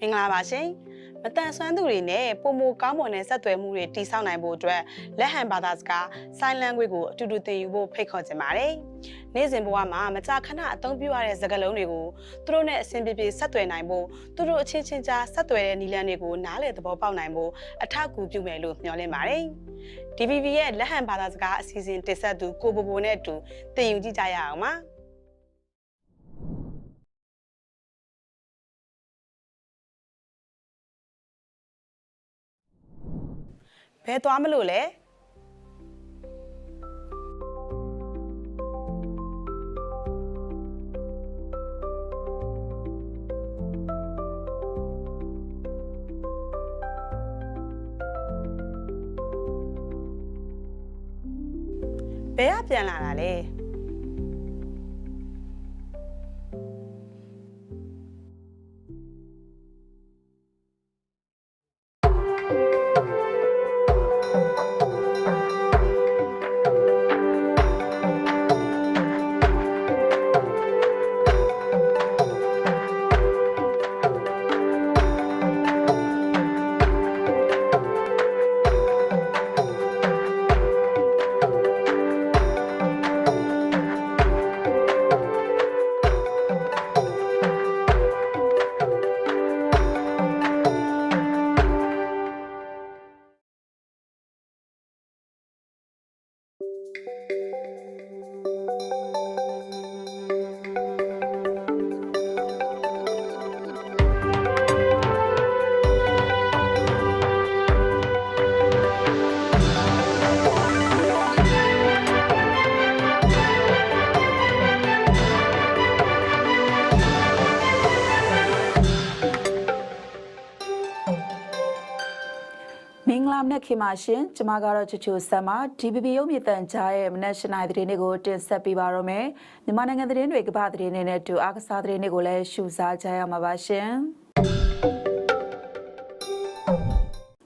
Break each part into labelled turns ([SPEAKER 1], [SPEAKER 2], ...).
[SPEAKER 1] မင်္ဂလာပါရှင်မတန်ဆွမ်းသူတွေနဲ့ပုံမကောင်းမွန်တဲ့ဆက်သွယ်မှုတွေတိစောက်နိုင်ဖို့အတွက်လက်ဟန်ဘာသာစကား sign language ကိုအတူတူသင်ယူဖို့ဖိတ်ခေါ်ချင်ပါတယ်နေ့စဉ်ဘဝမှာမကြာခဏအသုံးပြုရတဲ့စကားလုံးတွေကိုသူတို့နဲ့အဆင်ပြေပြေဆက်သွယ်နိုင်ဖို့သူတို့အချင်းချင်းကြားဆက်သွယ်တဲ့နည်းလမ်းတွေကိုနားလည်သဘောပေါက်နိုင်ဖို့အထောက်အကူပြုမယ်လို့မျှော်လင့်ပါတယ် DVB ရဲ့လက်ဟန်ဘာသာစကားအစီအစဉ်တင်ဆက်သူကိုဘိုဘိုနဲ့အတူသင်ယူကြည့်ကြရအောင်ပါ ဘယ်သွားမလို့လဲဘယ်ကပြန်လာတာလဲ
[SPEAKER 2] ခင်ပါရှင်ကျမကတော့ချူချူဆမ်ပါ DBB ရုပ်မြင့်တန်ကြားရဲ့မနက်ရှနိုင်သတင်းတွေကိုတင်ဆက်ပေးပါရမယ်မြန်မာနိုင်ငံသတင်းတွေကမ္ဘာသတင်းတွေနဲ့အတူအားကစားသတင်းတွေကိုလည်းရှုစားကြရမှာပါရှင်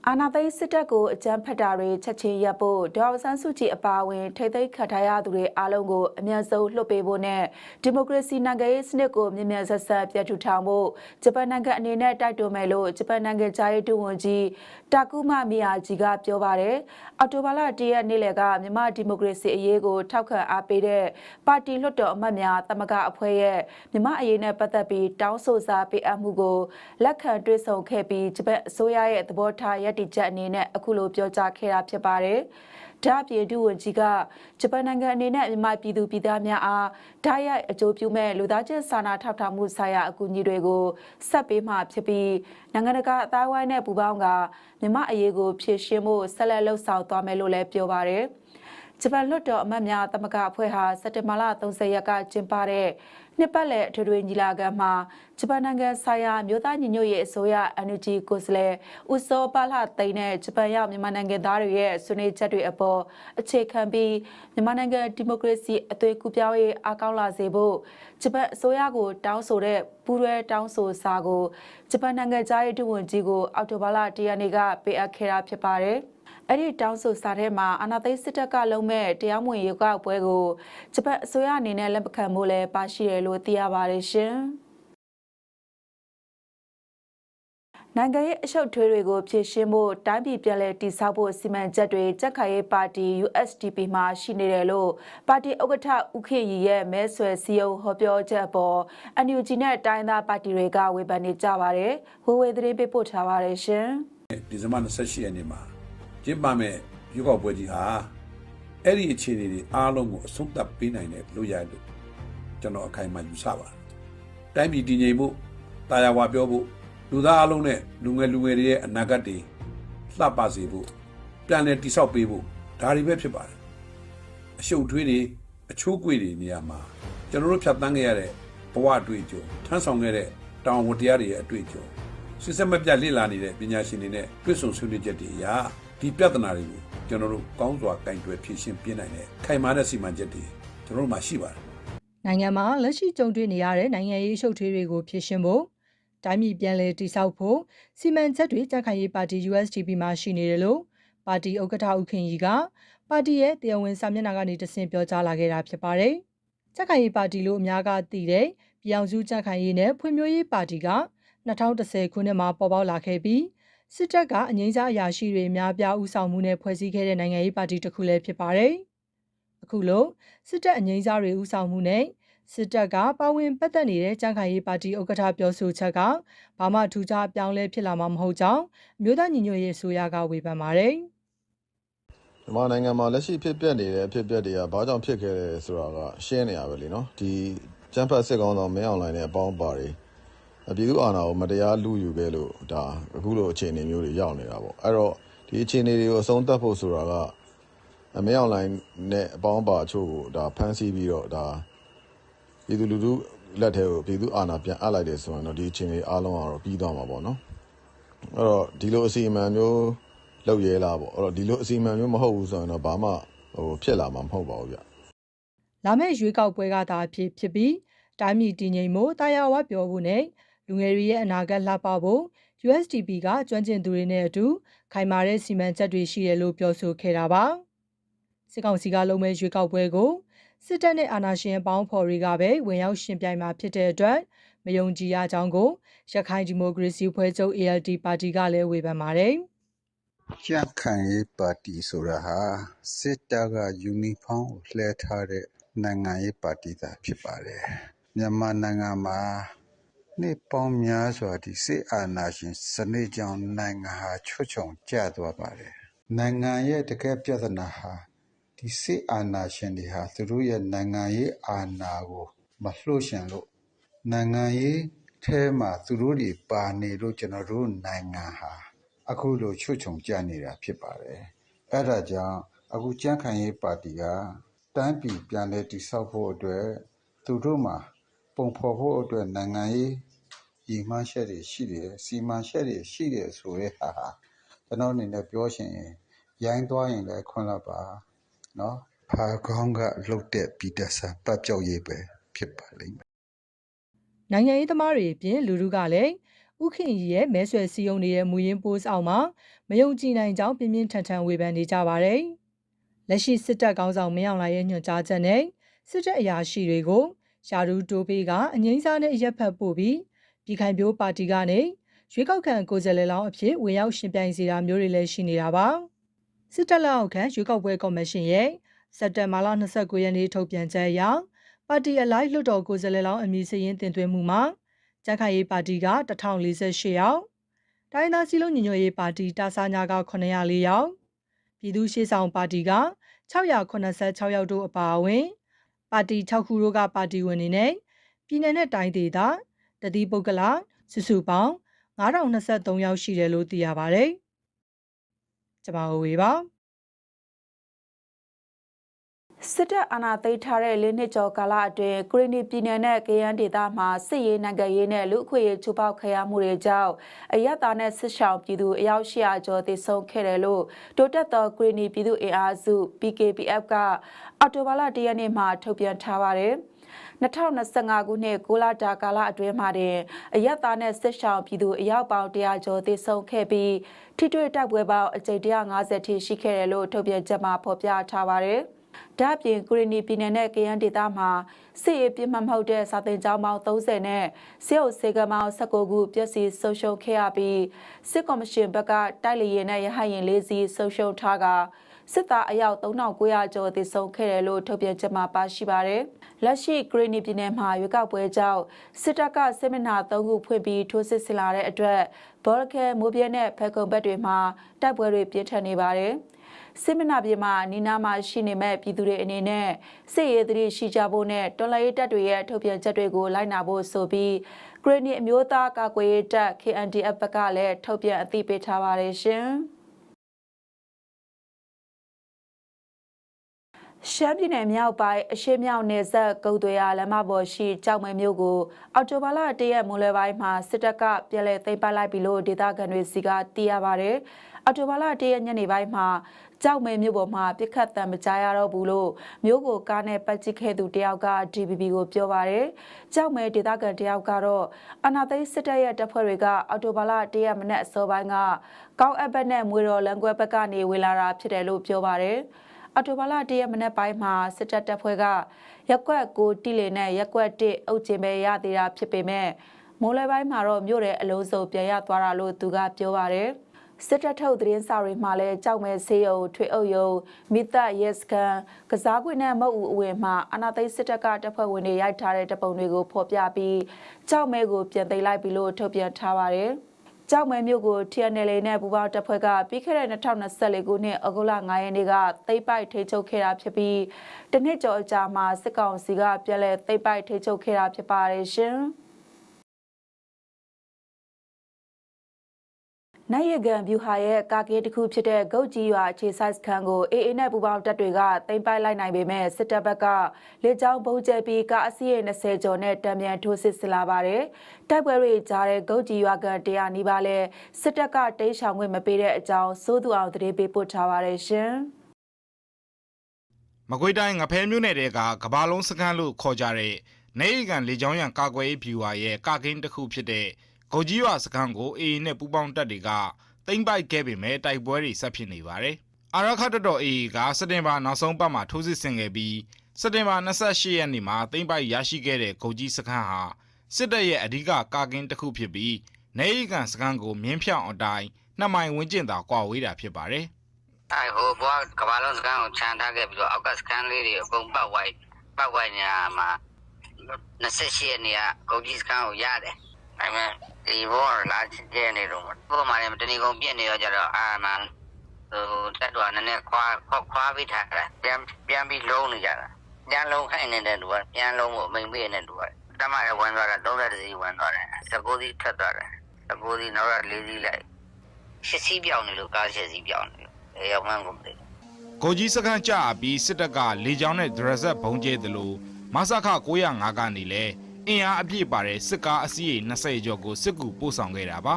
[SPEAKER 2] အာနာသိန်းစစ်တပ်ကိုအကြမ်းဖက်တာတွေချက်ချင်းရပ်ဖို့ဒေါ်ဆန်းစုကြည်အပါအဝင် ထိသိမ်းခတ်ထားရသူတွေအားလုံးကိုအမြန်ဆုံးလွှတ်ပေးဖို့နဲ့ဒီမိုကရေစီနိုင်ငံရေးစနစ်ကိုမြင်မြန်ဆက်ဆက်ပြတ်ထူထောင်ဖို့ဂျပန်နိုင်ငံအနေနဲ့တိုက်တွန်းမယ်လို့ဂျပန်နိုင်ငံသားရေးတူဝန်ကြီးတာကူမမီယာဂျီကပြောပါတယ်အော်တိုဘာလ၁ရက်နေ့လယ်ကမြန်မာဒီမိုကရေစီအရေးကိုထောက်ခံအားပေးတဲ့ပါတီလွှတ်တော်အမတ်များတမကအဖွဲ့ရဲ့မြန်မာအရေးနဲ့ပတ်သက်ပြီးတောင်းဆိုစာပေးအပ်မှုကိုလက်ခံတွေ့ဆုံခဲ့ပြီးဂျပန်အစိုးရရဲ့သဘောထားရည်တည်ချက်အနေနဲ့အခုလိုပြောကြားခဲ့တာဖြစ်ပါတယ်။ဒါ့အပြင်ဒုဝန်ကြီးကဂျပန်နိုင်ငံအနေနဲ့မြန်မာပြည်သူပြည်သားများအားဓာတ်ရိုက်အကျိုးပြုမဲ့လူသားချင်းစာနာထောက်ထားမှုဆိုင်ရာအကူအညီတွေကိုဆက်ပေးမှဖြစ်ပြီးနိုင်ငံတကာအသားဝိုင်းနဲ့ပူးပေါင်းကမြန်မာအရေးကိုဖြည့်ရှင်းဖို့ဆက်လက်လှုပ်ဆောင်သွားမယ်လို့လည်းပြောပါတယ်။ ဂျပန်လွှတ်တော်အမတ်များတမကအဖွဲ့ဟာစက်တင်ဘာလ30ရက်ကကျင်းပတဲ့နှစ်ပတ်လည်အထွေထွေညီလာခံမှာဂျပန်နိုင်ငံဆိုင်ရာမြို့သားညီညွတ်ရေးအစိုးရ NUG ကိုယ်စားလှယ်ဦးစောပါလှသိန်းနဲ့ဂျပန်ရောက်မြန်မာနိုင်ငံသားတွေရဲ့ဆွေးနွေးချက်တွေအပေါ်အခြေခံပြီးမြန်မာနိုင်ငံဒီမိုကရေစီအသွင်ကူးပြောင်းရေးအကောက်လာစေဖို့ဂျပန်အစိုးရကိုတောင်းဆိုတဲ့ပူးရဲတောင်းဆိုစာကိုဂျပန်နိုင်ငံသားရေးဒုဝန်ကြီးကိုအောက်တိုဘာလ၁ရက်နေ့ကပေးအပ်ခဲ့တာဖြစ်ပါတယ်။ အဲ့ဒီတောင်းဆိုစာထဲမှာအာနာသိန်းစစ်တပ်ကလုံးမဲ့တရားမဝင်ရုပ်ကပွဲကိုဂျပန်အစိုးရအနေနဲ့လက်မခံဖို့လည်းပါရှိတယ်လို့သိရပါတယ်ရှင်။နိုင်ငံရေးအရှုပ်ထွေးတွေကိုဖြည့်ရှင်းဖို့တိုင်းပြည်ပြည်လဲတည်ဆောက်ဖို့စီမံချက်တွေကြက်ခိုင်ရေးပါတီ USDP မှာရှိနေတယ်လို့ပါတီဥက္ကဋ္ဌဦးခေရီရဲ့မဲဆွယ်စည်းရုံးဟောပြောချက်ပေါ် NUG နဲ့တိုင်းသားပါတီတွေကဝေဖန်နေကြပါတယ်။ဝေဝေသတင်းပေးပို့ထားပါတယ်ရှင်။
[SPEAKER 3] ဒီဇင်ဘာ28ရက်နေ့မှာ ကျင်းပမဲ့ရွေးကောက်ပွဲကြီးဟာအဲ့ဒီအခြေအနေတွေအားလုံးကိုအဆုံးသတ်ပေးနိုင်တဲ့လို့ရလို့ကျွန်တော်အခိုင်အမာယူဆပါတယ်။တိုင်းပြည်တည်ငြိမ်ဖို့တာယာဝါပြောဖို့လူသားအလုံးနဲ့လူငယ်လူငယ်တွေရဲ့အနာဂတ်တွေလှပစေဖို့ပြန်လည်တိဆောက်ပေးဖို့ဒါတွေပဲဖြစ်ပါတယ်။အရှုပ်ထွေးတွေအချိုးကွေတွေနေရာမှာကျွန်တော်တို့ဖြတ်တန်းခဲ့ရတဲ့ဘဝအတွေ့အကြုံထမ်းဆောင်ခဲ့တဲ့တောင်ဝတရားတွေရဲ့အတွေ့အကြုံ စစ်စစ်မပြတ်လေ့လာနေတဲ့ပညာရှင်တွေနဲ့တွေ့ဆုံဆွေးနွေးချက်တွေအရာဒီပြဿနာတွေကိုကျွန်တော်တို့ကောင်းစွာကင်တွယ်ဖြေရှင်းပြနိုင်တဲ့ခိုင်မာတဲ့စီမံချက်တွေကျွန်တော်တို့မှာရှိပါတယ်
[SPEAKER 4] နိုင်ငံမှာလက်ရှိကြုံတွေ့နေရတဲ့နိုင်ငံရေးရှုပ်ထွေးတွေကိုဖြေရှင်းဖို့တိုင်းပြည်ပြန်လည်တည်ဆောက်ဖို့စီမံချက်တွေကြက်ခိုင်ရေးပါတီ USDP မှာရှိနေတယ်လို့ပါတီဥက္ကဋ္ဌဦးခင်ကြီးကပါတီရဲ့တရားဝင်စာမျက်နှာကနေတဆင့်ပြောကြားလာခဲ့တာဖြစ်ပါတယ်။ကြက်ခိုင်ရေးပါတီလို့အများကသိတဲ့ပြည်အောင်စုကြက်ခိုင်ရေးနဲ့ဖွံ့ဖြိုးရေးပါတီက 2010ခုနှစ်မှာပေါ်ပေါက်လာခဲ့ပြီးစစ်တပ်ကအငိမ့်စားအရာရှိတွေအများပြားဦးဆောင်မှုနဲ့ဖွဲ့စည်းခဲ့တဲ့နိုင်ငံရေးပါတီတစ်ခုလည်းဖြစ်ပါတယ်။အခုလိုစစ်တပ်အငိမ့်စားတွေဦးဆောင်မှုနဲ့စစ်တပ်ကပါဝင်ပတ်သက်နေတဲ့ကြံ့ခိုင်ရေးပါတီဥက္ကဋ္ဌပြောဆိုချက်ကဘာမှထူးခြားအပြောင်းလဲဖြစ်လာမှာမဟုတ်ကြောင်းအမျိုးသားညီညွတ်ရေးအစိုးရကဝေဖန်ပါတယ်။
[SPEAKER 5] မြန်မာနိုင်ငံမှာလက်ရှိဖြစ်ပျက်နေတဲ့အဖြစ်အပျက်တွေကဘာကြောင့်ဖြစ်ခဲ့လဲဆိုတာကရှင်းနေရပဲလीနော်ဒီကျန်းဖတ်စစ်ကောင်းဆောင်မင်းအောင်လှိုင်နဲ့အပေါင်းပါတွေ ပြည်သူအာဏာကိုမတရားလူယူခဲ့လို့ဒါအခုလိုအခြေအနေမျိုးတွေရောက်နေတာပေါ့အဲ့တော့ဒီအခြေအနေတွေကိုအဆုံးသတ်ဖို့ဆိုတာကအမင်းအောင်လှိုင်နဲ့အပေါင်းပါအချို့ကိုဒါဖမ်းဆီးပြီးတော့ဒါပြည်သူလူထုလက်ထဲကိုပြည်သူအာဏာပြန်အပ်လိုက်တယ်ဆိုရင်တော့ဒီအခြေအနေအားလုံးကတော့ပြီးသွားမှာပေါ့နော်အဲ့တော့ဒီလိုအစီအမံမျိုးလောက်ရဲလားပေါ့အဲ့တော့ဒီလိုအစီအမံမျိုးမဟုတ်ဘူးဆိုရင်တော့ဘာမှဟိုဖြစ်လာမှာမဟုတ်ပါဘူးဗျ
[SPEAKER 4] လာမယ့်ရွေးကောက်ပွဲကသာဖြစ်ဖြစ်ပြီးတိုင်းပြည်တည်ငြိမ်မှုတာယာဝပြောဖို့နဲ့ လူငယ်တွေရဲ့အနာဂတ်လှပဖို့ USDP ကကျွမ်းကျင်သူတွေနဲ့အတူခိုင်မာတဲ့စီမံချက်တွေရှိတယ်လို့ပြောဆိုခဲ့တာပါစစ်ကောင်စီကလုံးမဲ့ရွေးကောက်ပွဲကိုစစ်တပ်နဲ့အာဏာရှင်အပေါင်းဖော်တွေကပဲဝင်ရောက်ရှင်ပြိုင်မှာဖြစ်တဲ့အတွက်မယုံကြည်ရကြောင်းကိုရခိုင်ဒီမိုကရေစီဖွဲ့ချုပ် ALD ပါတီကလည်းဝေဖန်ပါတယ်
[SPEAKER 6] ကြံ့ခိုင်ရေးပါတီဆိုတာဟာစစ်တပ်ကယူနီဖောင်းကိုလှည့်ထားတဲ့နိုင်ငံရေးပါတီသာဖြစ်ပါတယ်မြန်မာနိုင်ငံမှာ နှစ်ပေါင်းများစွာဒီစစ်အာဏာရှင်စနစ်ကြောင့် နိုင်ငံဟာ ချွတ်ချုံကျသွားပါတယ် နိုင်ငံရဲ့ တကယ်ပြဿနာဟာ ဒီစစ်အာဏာရှင်တွေဟာ သူတို့ရဲ့ နိုင်ငံရေးအာဏာကို မလှုပ်ရှင်လို့ နိုင်ငံရေးထဲမှာ သူတို့တွေပါနေလို့ ကျွန်တော်တို့နိုင်ငံဟာ အခုလို ချွတ်ချုံကြနေတာ ဖြစ်ပါတယ်။အဲဒါကြောင့် အခု ကြန့်ခိုင်ရေးပါတီကတန်းပြည် ပြန်လဲတိဆောက်ဖို့အတွက် သူတို့မှာ ပုံဖော်ဖို့အတွက် နိုင်ငံရေးရည်မှန်းချက်တွေရှိတယ် စီမံချက်တွေရှိတယ်ဆိုရဲဟာဟာ ကျွန်တော်အနေနဲ့ပြောရှင်ရင် ရိုင်းသွားရင်လည်း ခွင့်လပ်ပါနော်ဖာကောင်းကလုတ်တဲ့ ပြည်သက်စာပတ်ကြောက်ရေးပဲ ဖြစ်ပါလိမ့်မယ်
[SPEAKER 4] နိုင်ငံရေးသမားတွေအပြင် လူထုကလည်းဥခင်ကြီးရဲ့ မဲဆွယ်စည်းရုံးနေတဲ့ မူရင်းပိုးဆောင်မှာ မယုံကြည်နိုင်ကြောင်း ပြင်းပြင်းထန်ထန် ဝေဖန်နေကြပါတယ်။လက်ရှိ စစ်တပ်ကောင်းဆောင် မင်းအောင်လှိုင်ရဲ့ ညွှန်ကြားချက်နဲ့ စစ်တပ်အရာရှိတွေကို ရှာဒူတိုးပေးကအငိမ့်စားနဲ့ရက်ဖက်ပို့ပြီးပြည်ခိုင်ပြိုးပါတီကနေရွေးကောက်ခံကိုယ်စားလှယ်လောင်းအဖြစ်ဝင်ရောက်ရှင်ပြိုင်စီတာမျိုးတွေလည်းရှိနေတာပါ။စစ်တပ်လက်အောက်ခံရွေးကောက်ပွဲကော်မရှင်ရဲ့စက်တင်ဘာလ29ရက်နေ့ထုတ်ပြန်ချက်အရပါတီအလိုက်လွှတ်တော်ကိုယ်စားလှယ်လောင်းအမည်စရင်းတင်သွင်းမှုမှာကြက်ခိုင်ရေးပါတီက1048ယောက်တိုင်းသားစီလုံးညီညွတ်ရေးပါတီတာဆာညာက904ယောက်ပြည်သူ့ရှေ့ဆောင်ပါတီက686ယောက်တို့အပါအဝင် ပါတီ6ခုတို့ကပါတီဝင်တွေနဲ့ပြည်내နဲ့တိုင်းဒေသတတိပုဂ္ဂလစုစုပေါင်း9023ယောက်ရှိတယ်လို့သိရပါတယ်။ကျွန်မဝေပါ
[SPEAKER 2] စစ်တပ်အာဏာသိမ်းထားတဲ့လေးနှစ်ကျော်ကာလအတွင်းကရင်နီပြည်နယ်နဲ့ကရန်ဒေသမှာစစ်ရေးနိုင်ငံရေးနဲ့လူအခွင့်အရေးချိုးဖောက်ခံရမှုတွေကြောင့်အယက်သားနဲ့စစ်ဆောင်ပြည်သူအယောက်800ကျော်သေဆုံးခဲ့တယ်လို့တိုတက်သောကရင်နီပြည်သူအင်အားစု PKPF ကအော်တိုဘာလ၁ရက်နေ့မှာထုတ်ပြန်ထားပါတယ်2025ခုနှစ်6လတာကာလအတွင်းမှာတင်အရက်သားနဲ့စစ်ဆောင်ပြည်သူအယောက်ပေါင်း100ကျော်သေဆုံးခဲ့ပြီးထိတွေ့တိုက်ပွဲပေါင်းအကြိမ်150ထိရှိခဲ့တယ်လို့ထုတ်ပြန်ချက်မှာဖော်ပြထားပါတယ်။ ဒါ့အပြင်ကုရီနီပြည်နယ်နဲ့ကရန်ဒေသမှာစစ်ရေးပြင်းမှမဟုတ်တဲ့စာတင်ကျောင်းပေါင်း30နဲ့စစ်အုပ်စေကမောင်း19ခုပြည့်စည်ဆုံးရှုံးခဲ့ရပြီးစစ်ကော်မရှင်ဘက်ကတိုက်လေရင်နဲ့ရဟတ်ရင်၄စီးဆုံးရှုံးထားကစစ်သားအယောက်3900ကျော်သေဆုံးခဲ့တယ်လို့ထုတ်ပြန်ချက်မှာပါရှိပါတယ်။လက်ရှိဂရီနီပြည်နယ်မှာရွေးကောက်ပွဲကြောင့်စစ်တပ်ကစစ်မျက်နှာ၃ခုဖွင့်ပြီးထိုးစစ်ဆင်လာတဲ့အတွက်ဘော်လခဲမိုးပြဲနဲ့ဖဲခုံဘက်တွေမှာတိုက်ပွဲတွေပြင်းထန်နေပါတယ်။ စစ်မနာပြည်မှာနီနာမှာရှိနေမဲ့ပြည်သူတွေအနေနဲ့စစ်ရေးသတိရှိကြဖို့နဲ့တော်လှန်ရေးတပ်တွေရဲ့ထုတ်ပြန်ချက်တွေကိုလိုက်နာဖို့ဆိုပြီးဂရီနီအမျိုးသားကာကွယ်ရေးတပ် KNDF ဘက်ကလည်းထုတ်ပြန်အသိပေးထားပါတယ်ရှင်။ရှမ်းပြည်နယ်မြောက်ပိုင်းအရှေ့မြောက်နယ်စပ်ကုတ်သွေရလမ်းမပေါ်ရှိကြောက်မဲမြို့ကိုအော်တိုဘာလ၁ရက်မွန်းလွယ်ပိုင်းမှာစစ်တပ်ကပြည်လဲသိမ်းပိုက်လိုက်ပြီလို့ဒေသခံတွေစီကသိရပါတယ်။ အော်တိုဘာလ၁ရက်ညနေပိုင်းမှာကြောက်မဲမြို့ပေါ်မှာပြစ်ခတ်တံမကြားရတော့ဘူးလို့မြို့ကိုကားနဲ့ပတ်ကြည့်ခဲ့သူတယောက်က DBB ကိုပြောပါတယ်။ကြောက်မဲဒေသခံတယောက်ကတော့အနာသိစစ်တပ်ရဲ့တပ်ဖွဲ့တွေကအော်တိုဘာလ၁ရက်မနက်အစောပိုင်းကကောင်းအပ်ဘက်နဲ့မွေတော်လမ်းကွဲဘက်ကနေဝေလာတာဖြစ်တယ်လို့ပြောပါတယ်။အော်တိုဘာလ၁ရက်မနေ့ပိုင်းမှာစစ်တပ်တပ်ဖွဲ့ကရက်ကွက်ကိုတီလီနဲ့ရက်ကွက်တစ်အုပ်ချင်းပဲရသေးတာဖြစ်ပေမဲ့မိုးလဲပိုင်းမှာတော့မြို့ရဲ့အလုံးစုံပြန်ရသွားတာလို့သူကပြောပါတယ် စစ်တပ်ထုတ်သတင်းစာတွေမှာလည်းကြောက်မဲ့ဆေးရုံထွေအုပ်ရုံမိသက်ရဲစကန်ကစားကွင်းနဲ့မုတ်ဦးအဝင်မှာအနာသိန်းစစ်တပ်ကတပ်ဖွဲ့ဝင်တွေရိုက်ထားတဲ့တပုံတွေကိုဖော်ပြပြီးကြောက်မဲကိုပြန်သိမ်းလိုက်ပြီလို့ထုတ်ပြန်ထားပါတယ်။ကြောက်မဲမြို့ကို TNL နဲ့ပူးပေါင်းတပ်ဖွဲ့ကပြီးခဲ့တဲ့2024ခုနှစ်ဩဂုတ်လ9ရက်နေ့ကသိမ်းပိုက်ထိန်းချုပ်ခဲ့တာဖြစ်ပြီးတနစ်ကျော်အကြာမှာစစ်ကောင်စီကပြန်လည်သိမ်းပိုက်ထိန်းချုပ်ခဲ့တာဖြစ်ပါတယ်ရှင်။ နိုင်ရကန်ဗျူဟာရဲ့ကာကင်းတစ်ခုဖြစ်တဲ့ဂုတ်ကြီးရွာအခြေစိုက်စခန်းကိုအေအေနဲ့ပူပေါင်းတပ်တွေကတင်ပိုက်လိုက်နိုင်ပေမဲ့စစ်တပ်ဘက်ကလေကြောင်းပုံကျဲပြီးကားအစီးရေ20ကျော်နဲ့တံမြန်ထိုးစစ်ဆင်လာပါတယ်။တိုက်ပွဲတွေကြားတဲ့ဂုတ်ကြီးရွာကန်တရားနီးပါးလဲစစ်တပ်ကတိတ်ဆောင်ခွင့်မပေးတဲ့အကြောင်းစိုးသူအောင်သတင်းပေးပို့ထားပါတယ်ရှင်။
[SPEAKER 7] မကွေးတိုင်းငဖဲမြို့နယ်တဲကကဘာလုံးစခန်းလို့ခေါ်ကြတဲ့နေရီကန်လေကြောင်းရန်ကာကွယ်ရေးဗျူဟာရဲ့ကာကင်းတစ်ခုဖြစ်တဲ့ ဂုတ်ကြီးရွာစခန်းကိုအေအေနဲ့ပူးပေါင်းတပ်တွေကသိမ်းပိုက်ခဲ့ပေမဲ့တိုက်ပွဲတွေဆက်ဖြစ်နေပါတယ်။အာရခတ်တော်အေအေကစက်တင်ဘာနောက်ဆုံးပတ်မှာထိုးစစ်ဆင်ခဲ့ပြီးစက်တင်ဘာ28ရက်နေ့မှာသိမ်းပိုက်ရရှိခဲ့တဲ့ဂုတ်ကြီးစခန်းဟာစစ်တပ်ရဲ့အဓိကကာကင်းတစ်ခုဖြစ်ပြီးနေရီကန်စခန်းကိုမြင်းဖြောင်းအတိုင်းနှစ်မိုင်ဝန်းကျင်သာကွာဝေးတာဖြစ်ပါတယ်။
[SPEAKER 8] အဲဟိုဘွားကဘာလုံးစကန်ကိုခြံထားခဲ့ပြီးတော့အောက်ကစကန်လေးတွေအကုန်ပတ်ဝိုက်ပတ်ဝိုက်နေတာမှာ28ရက်နေ့ကကုန်ကြီးစကန်ကိုရတယ်ဒါပေမဲ့ ဒီဘောကလာချစ်ကျဲနေတော့ဘောမှလည်းတဏီကုံပြက်နေတော့ကြတော့အာမန်ဟိုတက်တော့နည်းနည်းခွာခွာခွာပြီးထားတယ်ပြန်ပြန်ပြီးလုံးနေကြတာပြန်လုံးခိုင်းနေတဲ့လူကပြန်လုံးဖို့အမိန်ပေးနေတဲ့လူကတမရဝင်သွားတာ30စီဝင်သွားတယ်19စီထွက်သွားတယ်19စီနောက်က4စီလိုက်8စီပြောင်းနေလို့ကား8စီပြောင်းနေလို့အဲရောက်မှန်းကုန်တယ်
[SPEAKER 7] ကိုကြီးစခန်းကြပြီးစစ်တပ်ကလေကြောင်းနဲ့ဒရဇက်ဘုံကျဲတယ်လို့မဆခ905ကနေလဲ အင်အားအပြည့်ပါတဲ့စစ်ကားအစီးရေ20ကျော်ကိုစစ်ကူပို့ဆောင်ခဲ့တာပါ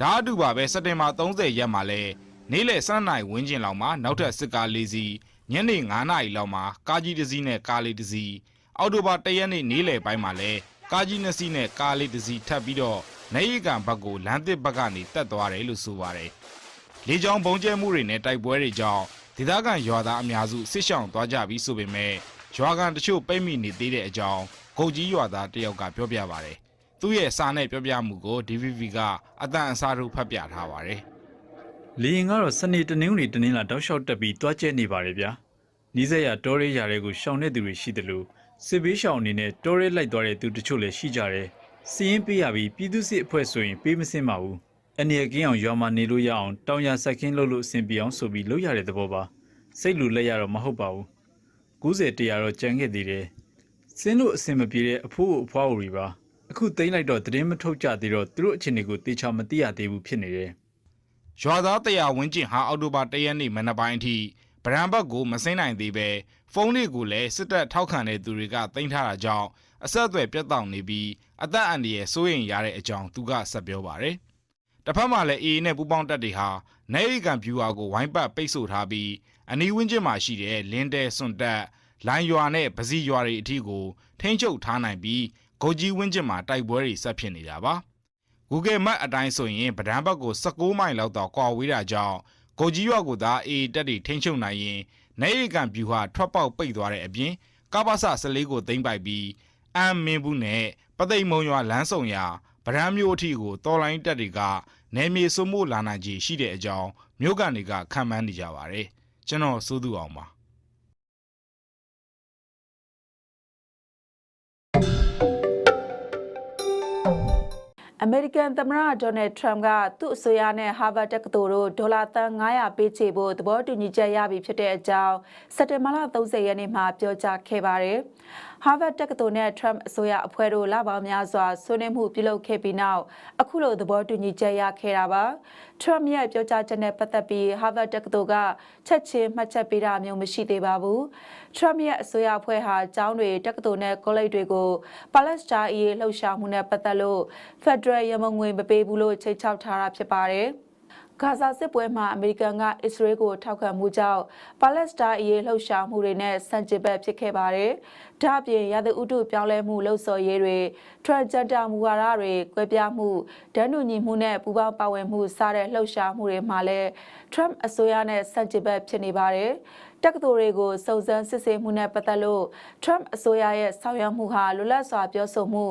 [SPEAKER 7] ဒါအတူပါပဲစက်တင်ဘာ30ရက်မှာလဲနေ့လယ်7နာရီဝန်းကျင်လောက်မှာနောက်ထပ်စစ်ကား၄စီးညနေ9နာရီလောက်မှာကားကြီးတစ်စီးနဲ့ကားလေးတစ်စီးအောက်တိုဘာ1ရက်နေ့နေ့လယ်ပိုင်းမှာလဲကားကြီးနှစ်စီးနဲ့ကားလေးတစ်စီးထပ်ပြီးတော့နေရီကန်ဘက်ကိုလမ်းသစ်ဘက်ကနေတက်သွားတယ်လို့ဆိုပါတယ်လေကြောင်းဘုံကျဲမှုတွေနဲ့တိုက်ပွဲတွေကြောင့်ဒေသခံရွာသားအများစုဆစ်ဆောင်သွားကြပြီးဆိုပေမဲ့ရွာကန်တချို့ပိတ်မိနေသေးတဲ့အကြောင်း ဂုတ်ကြီးရွာသားတယောက်ကပြောပြပါတယ်။သူ့ရဲ့စာနဲ့ပြောပြမှုကို DVV ကအတန်အစားထုတ်ဖတ်ပြထားပါတယ်
[SPEAKER 9] လေရင်ကတော့စနေတနင်္ဂနွေတနင်္လာတောက်လျှောက်တက်ပြီးတွားကျဲနေပါတယ်ဗျာနီးစက်ရတောရဲရာတွေကိုရှောင်တဲ့သူတွေရှိတယ်လို့စစ်ဘေးရှောင်အနေနဲ့တောရဲလိုက်သွားတဲ့သူတချို့လည်းရှိကြတယ်စီရင်ပေးရပြီးပြည်သူစစ်အဖွဲ့ဆိုရင်ပေးမစင်းပါဘူးအနေရကင်းအောင်ရွာမှာနေလို့ရအောင်တောင်ရဆက်ခင်းလုပ်လို့အဆင်ပြေအောင်ဆိုပြီးလုပ်ရတဲ့သဘောပါစိတ်လူလက်ရတော့မဟုတ်ပါဘူး90တရားတော့ကြံခဲ့သေးတယ် စင်းလို့အဆင်မပြေတဲ့အဖိုးအဖွားတွေပါအခုသိမ့်လိုက်တော့သတင်းမထုတ်ကြသေးတော့သူတို့အခြေအနေကိုတေချာမသိရသေးဘူးဖြစ်နေတယ်။
[SPEAKER 7] ရွာသားတရားဝင်းကျင်ဟာအောက်တိုဘာ1ရက်နေ့မနက်ပိုင်းအထိဗရန်ဘက်ကိုမစိမ့်နိုင်သေးပဲဖုန်းတွေကိုလည်းစစ်တပ်ထောက်ခံတဲ့သူတွေကတင်ထားတာကြောင့်အဆက်အသွယ်ပြတ်တောက်နေပြီးအသက်အန္တရာယ်စိုးရိမ်ရတဲ့အကြောင်းသူကဆက်ပြောပါတယ်။တစ်ဖက်မှာလည်း AA နဲ့ပူးပေါင်းတပ်တွေဟာနေရီကန်ဗျူဟာကိုဝိုင်းပတ်ပိတ်ဆို့ထားပြီးအနီးဝန်းကျင်မှာရှိတဲ့လင်းတဲစွန်တက် လိုင်းရွာနဲ့ပစီရွာတွေအထိကိုထိန်းချုပ်ထားနိုင်ပြီးဂုတ်ကြီးဝန်းကျင်မှာတိုက်ပွဲတွေဆက်ဖြစ်နေတာပါ။ Google Map အတိုင်းဆိုရင်ဗဒန်းဘက်ကို16မိုင်လောက်တော့ကွာဝေးတာကြောင့်ကိုကြီးရွာကိုသာ AA တက်တွေထိန်းချုပ်နိုင်ရင်နေရီကန်ဗျူဟာထွက်ပေါက်ပိတ်သွားတဲ့အပြင်ကပ္ပစ14ကိုသိမ့်ပိုက်ပြီးအမ်မင်းဘူးနဲ့ပသိမ်မုံရွာလမ်းဆောင်ရာဗဒန်းမျိုးအထိကိုတော်လိုင်းတက်တွေကနေမြေစုံမှုလာနိုင်ခြေရှိတဲ့အကြောင်းမြို့ကန်တွေကခံမှန်းနေကြပါတယ်ကျွန်တော်စိုးသူအောင်ပါ
[SPEAKER 2] အမေရိကန်သမ္မတဒေါ်နယ်ထရမ့်ကသူ့အစိုးရနဲ့ဟာဗတ်တက္ကသိုလ်တို့ဒေါ်လာသန်း900ပေးချေဖို့သဘောတူညီချက်ရပြီဖြစ်တဲ့အကြောင်းစက်တင်ဘာလ30ရက်နေ့မှာပြောကြားခဲ့ပါတယ်။ ဟာဗတ်တက္ကသိုလ်နဲ့ထရမ့်အစိုးရအဖွဲ့တို့လပေါင်းများစွာဆွေးနွေးမှုပြုလုပ်ခဲ့ပြီးနောက်အခုလိုသဘောတူညီချက်ရခဲ့တာပါ။ထရမ့်ရဲ့ပြောကြားချက်နဲ့ပတ်သက်ပြီးဟာဗတ်တက္ကသိုလ်ကချက်ချင်းမှတ်ချက်ပေးတာမျိုးမရှိသေးပါဘူး။ထရမ့်ရဲ့အစိုးရအဖွဲ့ဟာကျောင်းတွေတက္ကသိုလ်နဲ့ကောလိပ်တွေကိုပါလက်စတိုင်းရေးလှုပ်ရှားမှုနဲ့ပတ်သက်လို့ဖက်ဒရယ်ရမငွေမပေးဘူးလို့ချိန်ချောက်ထားတာဖြစ်ပါတယ်။ဂါဇာစစ်ပွဲမှာအမေရိကန်ကအစ္စရေးကိုထောက်ခံမှုကြောင့်ပါလက်စတိုင်းအရေးလှုပ်ရှားမှုတွေနဲ့ဆန့်ကျင်ဘက်ဖြစ်ခဲ့ပါတယ်။ ဒါ့အပြင်ရာသဥတုပြောင်းလဲမှုလှုပ်ဆော်ရေးတွေ transgender မူဝါဒတွေကွဲပြားမှုဒဏ်တူညီမှုနဲ့ပူးပေါင်းပါဝင်မှုစတဲ့လှုပ်ရှားမှုတွေမှာလည်း Trump အစိုးရနဲ့ဆန့်ကျင်ဘက်ဖြစ်နေပါတယ်။တက္ကသိုလ်တွေကိုစုံစမ်းစစ်ဆေးမှုနဲ့ပတ်သက်လို့ Trump အစိုးရရဲ့ဆောင်ရွက်မှုဟာလွတ်လပ်စွာပြောဆိုမှု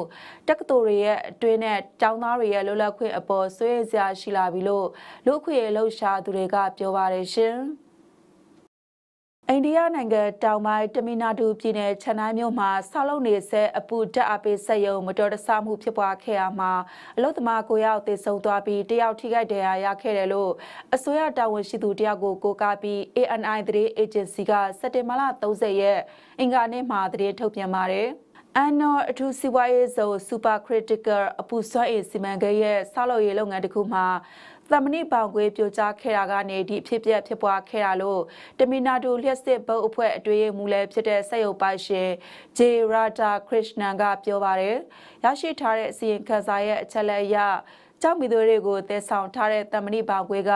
[SPEAKER 2] တက္ကသိုလ်တွေရဲ့အတွင်းနဲ့ကျောင်းသားတွေရဲ့လွတ်လပ်ခွင့်အပေါ်ဆွေးနွေးစရာရှိလာပြီလို့လူ့အခွင့်အရေးလှုပ်ရှားသူတွေကပြောပါတယ်ရှင်။ အိန္ဒိယနိုင်ငံတောင်ပိုင်းတမီနာဒူပြည်နယ်ချန်နိုင်းမြို့မှာဆောက်လုပ်နေတဲ့အပူဓာတ်အပေးစက်ရုံမတော်တဆမှုဖြစ်ပွားခဲ့ရမှာအလုသမားကိုယောက်သေဆုံးသွားပြီးတယောက်ထိခိုက်ဒဏ်ရာရခဲ့တယ်လို့အစိုးရတာဝန်ရှိသူတယောက်ကိုကိုးကားပြီး ANI သတင်းအေဂျင်စီကစက်တင်ဘာလ30ရက်အင်္ဂါနေ့မှာသတင်းထုတ်ပြန်ပါတယ်။အန်နော်အထူးစီးပွားရေးဇုံ Super Critical အပူစွမ်းအင်စီမံကိန်းရဲ့ဆောက်လုပ်ရေးလုပ်ငန်းတစ်ခုမှာ သမဏိပေါင်ကွေးပြိုကျခဲ့တာကနေဒီအဖြစ်အပျက်ဖြစ်ပွားခဲ့တာလို့တမီနာဒူလျှက်စစ်ဘုတ်အဖွဲ့အတွေ့အမှုလည်းဖြစ်တဲ့စက်ရုပ်ပိုင်ရှင်ဂျေရာတာခရစ်နန်ကပြောပါတယ်။ရရှိထားတဲ့အစီရင်ခံစာရဲ့အချက်လက်အရကျောင်းမီသူတွေကိုတည်ဆောင်ထားတဲ့တမဏိပေါင်ကွေးက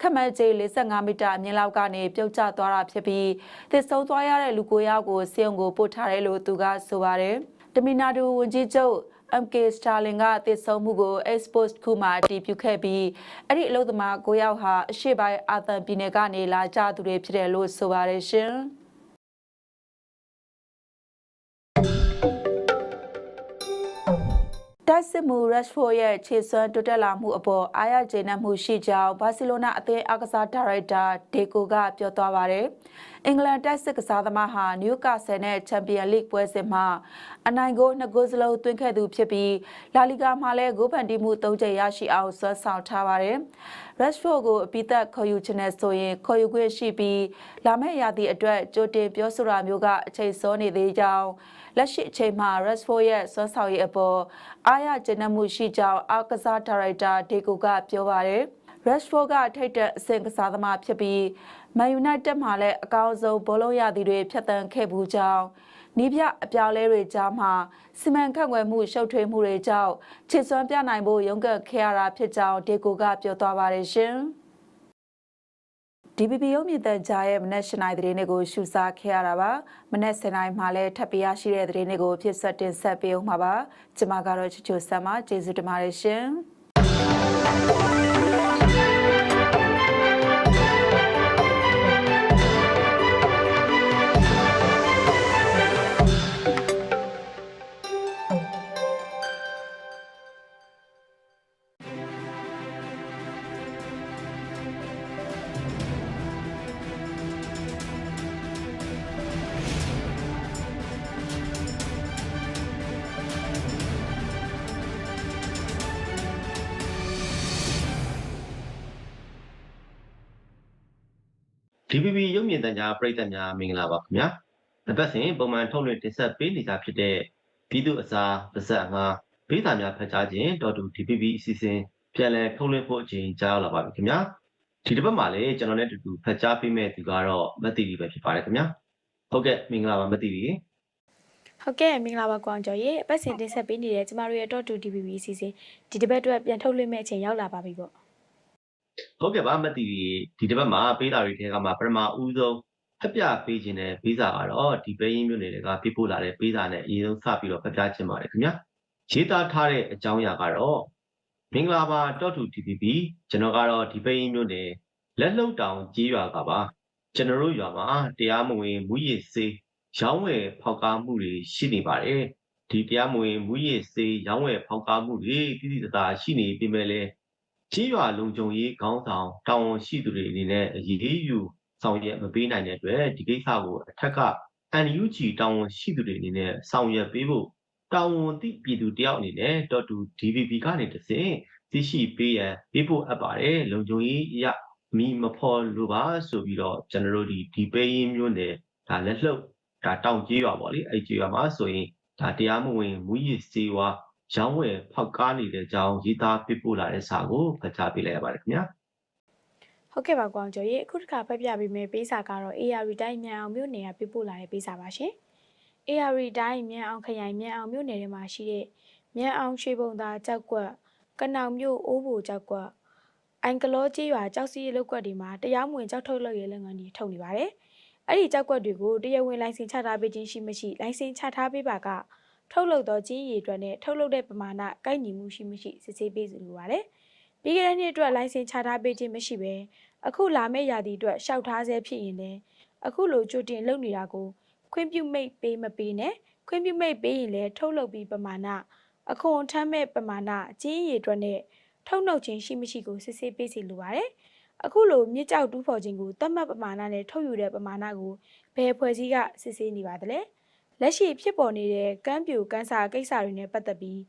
[SPEAKER 2] ခက်မှန်ကျိ45မီတာအမြင့်လောက်ကနေပြုတ်ကျသွားတာဖြစ်ပြီးတည်ဆုံးသွားရတဲ့လူကိုယောက်ကိုစေုံကိုပို့ထားတယ်လို့သူကဆိုပါတယ်။တမီနာဒူဝန်ကြီးချုပ် MK Starling ကတည်ဆုံမှုကို expose ခုမှအတည်ပြုခဲ့ပြီးအဲ့ဒီအလုပ်သမား9ယောက်ဟာအရှိပိုင်းအာသံပြည်နယ်ကနေလာကြသူတွေဖြစ်တယ်လို့ဆိုပါတယ်ရှင်။ တိုက်စစ်မှုရက်ဖိုရဲ့ခြေစွမ်းတိုးတက်လာမှုအပေါ်အားရကျေနပ်မှုရှိကြောင်းဘာစီလိုနာအသင်းအားကစားဒါရိုက်တာဒေကိုကပြောသွားပါတယ်။အင်္ဂလန်တိုက်စစ်ကစားသမားဟာနယူကာဆယ်နဲ့ချန်ပီယံလိပွဲစဉ်မှာအနိုင်ကိုနှစ်ဂိုးစလုံးသွင်းခဲ့သူဖြစ်ပြီးလာလီဂါမှာလည်းဂိုးဖန်တီးမှု၃ကြိမ်ရရှိအောင်ဆွမ်းဆောင်ထားပါတယ်။ Rashford ကိုအပိသက်ခေါ်ယူခြင်းနဲ့ဆိုရင်ခေါ်ယူခွင့်ရှိပြီးလာမယ့်ရာသီအတွက်ကြိုတင်ပြောဆိုတာမျိုးကအချိန်စောနေသေးကြောင်း လက်ရှိအချိန်မှာ Rashford ရဲ့ဆွမ်းဆောင်ရည်အပေါ်အားရကျေနပ်မှုရှိကြောင်းအားကစားဒါရိုက်တာဒေကိုကပြောပါတယ်။ Rashford ကထိတ်တဲ့အဆင့်ကစားသမားဖြစ်ပြီး Man United မှာလည်းအကောင်းဆုံးဘောလုံးရသည်တွေဖြတ်တန်းခဲ့မှုကြောင်းနီးပြအပြောင်းလဲတွေကြားမှာစီမံခန့်ခွဲမှုရှုပ်ထွေးမှုတွေကြောင့်ခြေစွမ်းပြနိုင်ဖို့ရုန်းကန်ခဲ့ရတာဖြစ်ကြောင်းဒေကိုကပြောသွားပါတယ်ရှင်။ DPP ရုံးမြင့်တန်ကြားရဲ့မနက်၈နိုင်သတင်းတွေကိုရှုစားခဲ့ရတာပါမနက်7နိုင်မှာလည်းထပ်ပြရရှိတဲ့သတင်းတွေကိုဖြစ်ဆက်တင်ဆက်ပေးအောင်ပါပါကျွန်မကတော့ချစ်ချိုဆမ်ပါကျေးဇူးတင်ပါတယ်ရှင်။
[SPEAKER 10] ကြားပရိသတ်များမင်္ဂလာပါခင်ဗျာ။တစ်ပတ်စဉ်ပုံမှန်ထုတ်လွှင့်တင်ဆက်ပေးနေကြဖြစ်တဲ့ပြည်သူအစာပါဇက်အငါဘေးသားများဖတ်ကြားခြင်းတော်တူ DPP အစီအစဉ်ပြန်လည်ထုတ်လွှင့်ဖို့အချိန်ကြာရောက်လာပါပြီခင်ဗျာ။ဒီတစ်ပတ်မှာလည်းကျွန်တော်နဲ့တူတူဖတ်ကြားပေးမဲ့သူကတော့မတ်တီလီပဲဖြစ်ပါတယ်ခင်ဗျာ။ဟုတ်ကဲ့မင်္ဂလာပါမတ်တီလီ။
[SPEAKER 11] ဟုတ်ကဲ့မင်္ဂလာပါကွာအောင်ကျော်ရေအပတ်စဉ်တင်ဆက်ပေးနေတဲ့ကျမတို့ရဲ့ .2 DPP အစီအစဉ်ဒီတစ်ပတ်အတွက်ပြန်ထုတ်လွှင့်မဲ့အချိန်ရောက်လာပါပြီပေါ့
[SPEAKER 10] ဟုတ်ကဲ့ပါမတ်တီဒီဒီတစ်ပတ်မှာပေးတာတွေထဲကမှပထမဦးဆုံး ဖက်ပြပေးခြင်းတဲ့ပေးစာကတော့ဒီပဲရင်းမျိုးတွေကပြပို့လာတဲ့ပေးစာနဲ့အရင်ဆုံးစပြီးတော့ဖက်ပြခြင်းပါတယ်ခင်ဗျာရေးသားထားတဲ့အကြောင်းအရာကတော့မင်္ဂလာပါ .2 DPP ကျွန်တော်ကတော့ဒီပဲရင်းမျိုးတွေလက်လုံတောင်ကြီးရွာကပါကျွန်တော်တို့ရွာမှာတရားမဝင်မူရည်စေးရောင်းဝယ်ဖောက်ကားမှုတွေရှိနေပါတယ်ဒီတရားမဝင်မူရည်စေးရောင်းဝယ်ဖောက်ကားမှုတွေတိတိတသာရှိနေပြီမဲ့လဲကြီးရွာလုံခြုံရေးခေါင်းဆောင်တာဝန်ရှိသူတွေအနေနဲ့အရေးယူ ဆောင်ရွက်မပေးနိုင်တဲ့အတွက်ဒီကိစ္စကိုအထက်က NUG တာဝန်ရှိသူတွေအနေနဲ့ဆောင်ရွက်ပေးဖို့တာဝန်သိပြည်သူတယောက်အနေနဲ့ .DVB ကနေတဆင့်သိရှိပေးရန်ပေးဖို့အပ်ပါတယ်လုံခြုံရေးအရမိမဖော်လိုပါဆိုပြီးတော့ကျွန်တော်တို့ဒီဒီပေးရင်းမျိုးနဲ့ဒါလက်လှုပ်ဒါတောင်ကြီးရွာပေါ့လေအဲ့ကြီးရွာမှာဆိုရင်ဒါတရားမဝင်မူရည်စေဝါရောင်းဝယ်ဖောက်ကားနေတဲ့အကြောင်းရေးသားပြပို့လာတဲ့စာကိုဖတ်ကြားပေးလိုက်ရပါတယ်ခင်ဗျာ
[SPEAKER 11] ဟုတ်ကဲ့ပါကွာအောင်ကျော်ရေအခုတစ်ခါဖက်ပြပေးမယ့်ပေးစာကတော့ AR တိုင်းမြန်အောင်မြို့နယ်ကပြပို့လာတဲ့ပေးစာပါရှင် AR တိုင်းမြန်အောင်ခရိုင်မြန်အောင်မြို့နယ်ထဲမှာရှိတဲ့မြန်အောင်ရွှေပုံသာကြောက်ကွက်ကနောင်မြို့အိုးဘိုကြောက်ကွက်အင်ကလောကြီးရွာကြောက်စီလောက်ကွက်တွေမှာတရားမဝင်ကြောက်ထုတ်လုပ်ရေးလုပ်ငန်းတွေထုတ်နေပါတယ်အဲ့ဒီကြောက်ကွက်တွေကိုတရားဝင်လိုင်စင်ချထားပေးခြင်းရှိမရှိလိုင်စင်ချထားပေးပါကထုတ်လုပ်သောချင်းရည်အတွက်နဲ့ထုတ်လုပ်တဲ့ပမာဏကိုက်ညီမှုရှိမရှိစစ်ဆေးပေးစီလိုပါတယ်။ ပြီးခဲ့တဲ့နှစ်အတွက်လိုင်စင်ချထားပေးခြင်းမရှိဘဲအခုလာမယ့်ရာသီအတွက်ရှောက်ထားဆဲဖြစ်ရင်လည်းအခုလိုကြိုတင်လုပ်နေတာကိုခွင့်ပြုမိတ်ပေးမပေးနဲ့ခွင့်ပြုမိတ်ပေးရင်လည်းထုတ်လုပ်ပြီးပမာဏအခွန်ထမ်းမဲ့ပမာဏအချင်းရည်အတွက်နဲ့ထုတ်နှုတ်ခြင်းရှိမရှိကိုစစ်ဆေးပေးစီလိုပါတယ်အခုလိုမြစ်ကြောက်တူးဖော်ခြင်းကိုတတ်မှတ်ပမာဏနဲ့ထုတ်ယူတဲ့ပမာဏကိုဘယ်ဖွဲ့စည်းကစစ်ဆေးနေပါသလဲလက်ရှိဖြစ်ပေါ်နေတဲ့ကမ်းပြူကန်းစာကိစ္စတွေနဲ့ပတ်သက်ပြီး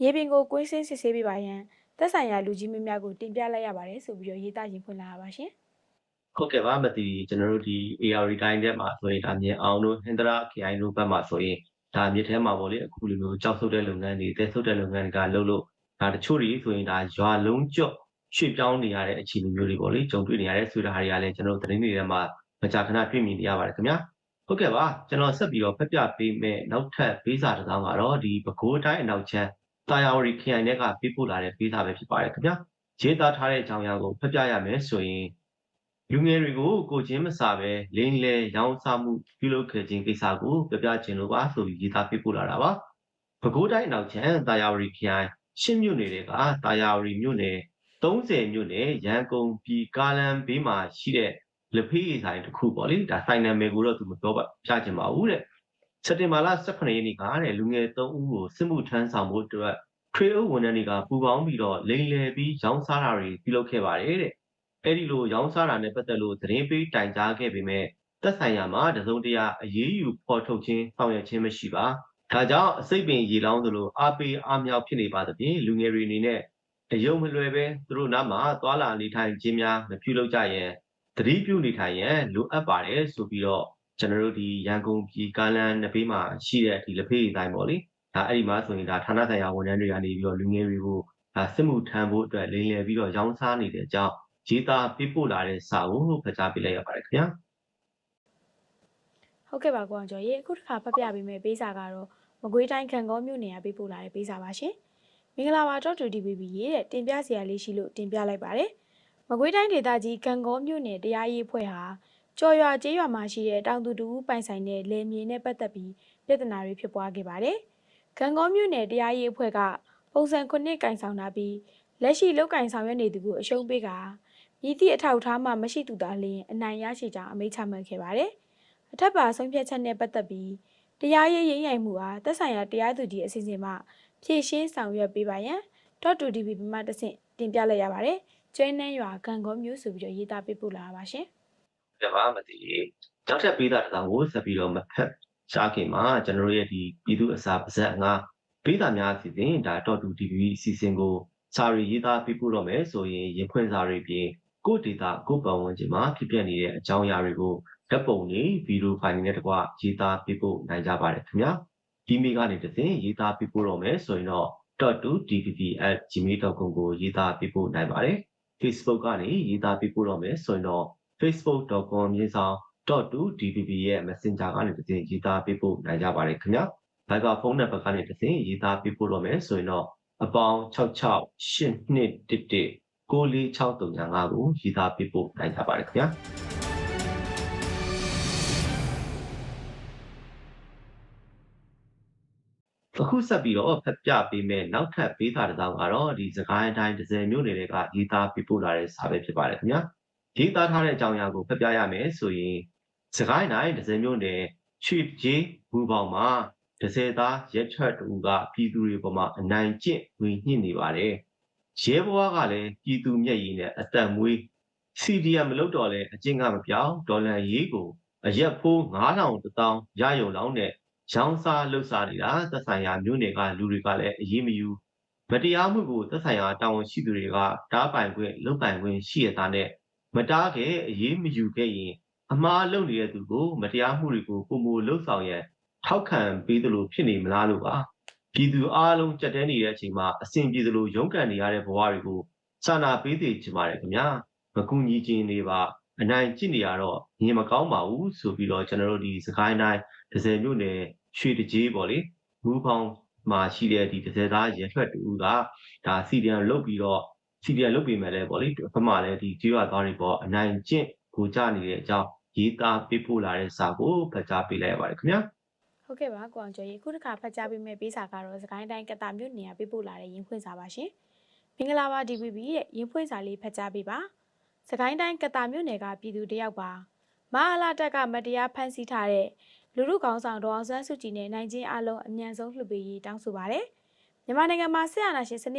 [SPEAKER 11] မြေပြင်ကိုကွင်းစင်းစစ်ဆေးပေးပါရန် သက်ဆိုင်ရာလူကြီးမင်းများကိုတင်ပြလိုက်ရပါတယ်ဆိုပြီးတော့ရေးသားရင်ဖွင့်လာတာပါရှင်
[SPEAKER 10] ဟုတ်ကဲ့ပါမသိကျွန်တော်တို့ဒီ AR တိုင်းထဲမှာဆိုရင်ဒါမြင်အောင်တို့ဟင်္ဒရာ KI တို့ဘက်မှာဆိုရင်ဒါမြစ်ထဲမှာပေါ့လေအခုလိုမျိုးကြောက်ဆုပ်တဲ့လုပ်ငန်းတွေတဲဆုပ်တဲ့လုပ်ငန်းတွေကလှုပ်လို့ဒါတချို့တွေဆိုရင်ဒါရွာလုံးကျော့ရွှေ့ပြောင်းနေရတဲ့အခြေအနေမျိုးတွေပေါ့လေကြုံတွေ့နေရတဲ့ဆိုတာတွေကလည်းကျွန်တော်တို့သတင်းတွေထဲမှာမကြာခဏတွေ့မြင်နေရပါတယ်ခင်ဗျာဟုတ်ကဲ့ပါကျွန်တော်ဆက်ပြီးတော့ဖက်ပြပေးမယ်နောက်ထပ်ပေးစာတစ်စောင်းကတော့ဒီပဲခူးတိုင်းအနောက်ချမ်း တာယာဝတီခရိုင်ထဲကပေးပို့လာတဲ့ပေးစာပဲဖြစ်ပါတယ်ခင်ဗျာရေးသားထားတဲ့အကြောင်းအရာကိုဖက်ပြရမယ်ဆိုရင်လူငယ်တွေကိုကိုချင်းမစာပဲလိန်လေရောင်းစားမှုပြုလုပ်ခဲ့ခြင်းကိစ္စကိုပြပြခြင်းလို့ပါဆိုပြီးရေးသားပေးပို့လာတာပါ။ပဲခူးတိုင်းအနောက်ချမ်းတာယာဝတီခရိုင်ရှစ်မြို့နယ်တွေကတာယာဝတီမြို့နယ်30မြို့နယ်ရန်ကုန်ပြည်ကားလမ်းဘေးမှာရှိတဲ့လက်ဖေးရည်ဆိုင်တစ်ခုပေါ့လေဒါဆိုင်နာမည်ကိုတော့သူမပြောပါပြချင်ပါဘူးတဲ့ စက်တင်ဘာလ18ရက်နေ့ကတဲ့လူငယ်3ဦးကိုစစ်မှုထမ်းဆောင်ဖို့အတွက်ထွေအုပ်ဝန်ထမ်းတွေကပူပေါင်းပြီးတော့လိန်လေပြီးရောင်းစားတာတွေပြုလုပ်ခဲ့ပါတယ်တဲ့အဲ့ဒီလိုရောင်းစားတာနဲ့ပတ်သက်လို့သတင်းပေးတိုင်ကြားခဲ့ပေမဲ့သက်ဆိုင်ရာမှာတစုံတရာအရေးယူဖော်ထုတ်ခြင်းဆောင်ရွက်ခြင်းမရှိပါဒါကြောင့်အစိတ်ပင်ရေလောင်းသလိုအားပေးအားမြောက်ဖြစ်နေပါသဖြင့်လူငယ်တွေအနေနဲ့အယုံမလွယ်ပဲသူတို့နားမှာသွာလာနေထိုင်ခြင်းများမပြုလုပ်ကြရင်သတိပြုနေထိုင်ရန်လိုအပ်ပါတယ်ဆိုပြီးတော့ ကျွန်တော်တို့ဒီရန်ကုန်ပြည်ကားလမ်းနှစ်ဘေးမှာရှိတဲ့ဒီလက်ဖေးတိုင်းပေါ့လေဒါအဲ့ဒီမှာဆိုရင်ဒါဌာနဆိုင်ရာဝန်ထမ်းတွေကနေပြီးတော့လူငယ်တွေကိုဒါစစ်မှုထမ်းဖို့အတွက်လိမ်လည်ပြီးတော့ရောင်းစားနေတဲ့အကြောင်းရေးသားပေးပို့လာတဲ့စာကိုဖတ်ကြားပေးလိုက်ရပါတယ်ခင်ဗျာ
[SPEAKER 11] ဟုတ်ကဲ့ပါကိုအောင်ကျော်ရေအခုတစ်ခါဖတ်ပြပေးမယ်ပေးစာကတော့မကွေးတိုင်းခံကောမြို့နယ်ကပေးပို့လာတဲ့ပေးစာပါရှင်မင်္ဂလာပါတော့တူ DBB ရေတဲ့တင်ပြစရာလေးရှိလို့တင်ပြလိုက်ပါတယ်မကွေးတိုင်းဒေသကြီးခံကောမြို့နယ်တရားရေးဖွဲ့ဟာ ကြော်ရွာကျေးရွာမှာရှိတဲ့တောင်သူတူပိုင်ဆိုင်တဲ့လယ်မြေနဲ့ပတ်သက်ပြီးပြဿနာတွေဖြစ်ပွားခဲ့ပါတယ်ခံကောမြို့နယ်တရားရေးဖွဲ့ကပုံစံခုနှစ်ကင်ဆောင်ထားပြီးလက်ရှိလောက်ကင်ဆောင်ရွက်နေသူကိုအရှုံးပေးကမြည်သည့်အထောက်အထားမှမရှိသူသာလျှင်အနိုင်ရရှိကြောင်းအမိန့်ချမှတ်ခဲ့ပါတယ်။အထက်ပါဆုံးဖြတ်ချက်နဲ့ပတ်သက်ပြီးတရားရေးရင်းရိုင်မှုအားသက်ဆိုင်ရာတရားသူကြီးအစီအစဉ်မှဖြည့်ရှင်းဆောင်ရွက်ပေးပါရန် .2db ဘမှတဆင့်တင်ပြလိုက်ရပါတယ်။ကျွဲနှန်းရွာကံကောမျိုးဆိုပြီးတော့ရေးသားပေးပို့လာပါရှင်
[SPEAKER 10] ပြပါမသိနောက်ထပ်ပေးတာတစ်စောင်ကိုဆက်ပြီးတော့မဖက်ရှားခင်မှာကျွန်တော်တို့ရဲ့ဒီပြည်သူအစာပါဇက်ငါပေးတာများအစီအစဉ်ဒါ .2db အစီအစဉ်ကိုစာရီရေးသားပေးပို့တော့မယ်ဆိုရင်ရင်ဖွင့်စာတွေပြင်ကိုဒေတာကိုပတ်ဝန်းကျင်မှာဖြစ်ပျက်နေတဲ့အကြောင်းအရာတွေကိုဓာတ်ပုံတွေဗီဒီယိုဖိုင်တွေနဲ့တကွရေးသားပေးပို့နိုင်ကြပါတယ်ခင်ဗျာဒီမေကနေတစ်စဉ်ရေးသားပေးပို့တော့မယ်ဆိုရင်တော့ .2dpp@gmail.com ကိုရေးသားပေးပို့နိုင်ပါတယ် Facebook ကနေရေးသားပေးပို့တော့မယ်ဆိုရင်တော့ facebook.com မြေဆောင် .2dpp ရဲ့ Messenger ကနေတစ်စဉ်ရေးသားပေးပို့နိုင်ကြပါတယ်ခင်ဗျာ Viber ဖုန်းနံပါတ်ကနေတစ်စဉ်ရေးသားပေးပို့တော့မယ်ဆိုရင်တော့အပေါင်း66 8211 9463ကိုရေးသားပေးပို့နိုင်ကြပါတယ်ခင်ဗျာအခုဆက်ပြီးတော့ဖက်ပြပေးမယ်နောက်ထပ်ပေးစာတစ်စောင်ကတော့ဒီစကိုင်းတိုင်းဒဇယ်မြို့နယ်တွေကရေးသားပေးပို့လာတဲ့စာပဲဖြစ်ပါတယ်ခင်ဗျာ ရေးသားထားတဲ့အကြောင်းအရာကိုဖက်ပြရမယ်ဆိုရင်စကိုင်းတိုင်းဒဇယ်မြို့နယ်ချွေကြီးဘူပေါင်မှာဒဇယ်သားရက်ထွက်တူကပြည်သူတွေပေါ်မှာအနိုင်ကျင့်ဝင်ညှစ်နေပါတယ်ရဲဘွားကလည်းပြည်သူမျက်ရည်နဲ့အသက်မွေး CDM မလုပ်တော့လဲအကျင့်ကမပြောင်းဒေါ်လာရေးကိုအရက်ဖိုး9000တောင်းရယုံလောင်းနဲ့ရောင်းစားလှုပ်ရှားနေတာသက်ဆိုင်ရာမြို့နယ်ကလူတွေကလည်းအရေးမယူမတရားမှုကိုသက်ဆိုင်ရာတာဝန်ရှိသူတွေကတားပိုင်ခွင့်လုပ်ပိုင်ခွင့်ရှိရတာနဲ့ မတားခဲ့အရေးမယူခဲ့ရင်အမှားလုပ်နေတဲ့သူကိုမတရားမှုတွေကိုပုံမလှုပ်ဆောင်ရန်ထောက်ခံပေးသလိုဖြစ်နေမလားလို့ပါပြည်သူအားလုံးကြက်တဲနေတဲ့အချိန်မှာအစဉ်ပြေသလိုရုန်းကန်နေရတဲ့ဘဝတွေကိုစာနာပေးသေးချင်ပါတယ်ခင်ဗျာမကူညီခြင်းတွေပါအနိုင်ကျင့်နေရတော့မြင်မကောင်းပါဘူးဆိုပြီးတော့ကျွန်တော်တို့ဒီစကိုင်းတိုင်းဒဇယ်မြို့နယ်ရွှေတကြီးပေါ့လေမူဖောင်မှာရှိတဲ့ဒီဒဇယ်သားရထွက်တူကဒါစီဒီယန်လုတ်ပြီးတော့ စီဒီယန်လုတ်ပြီးမယ်လဲပေါ့လေဘက်မှာလဲဒီကျွေးရသားတွေပေါ့အနိုင်ကျင့်ကိုကြနေတဲ့အကြောင်းရေးသားပေးပို့လာတဲ့စာကိုဖတ်ကြားပေးလိုက်ရပါတယ်ခင်ဗျာ။
[SPEAKER 11] ဟုတ်ကဲ့ပါကိုအောင်ကျော်ရေအခုတစ်ခါဖတ်ကြားပေးမယ်ပေးစာကတော့စကိုင်းတိုင်းကတာမြို့နယ်ကပေးပို့လာတဲ့ရင်ဖွင့်စာပါရှင်။မင်္ဂလာပါ DBB ရဲ့ရင်ဖွင့်စာလေးဖတ်ကြားပေးပါ။စကိုင်းတိုင်းကတာမြို့နယ်ကပြည်သူတယောက်ပါမဟာလာတက်ကမတရားဖမ်းဆီးထားတဲ့လူလူကောင်းဆောင်ဒေါအောင်ဆန်းစုကြည်နဲ့နိုင်ချင်းအလုံးအမြန်ဆုံးလှုပ်ပေးရေးတောင်းဆိုပါတယ်မြန်မာနိုင်ငံမှာဆရာနာရှင်စနစ်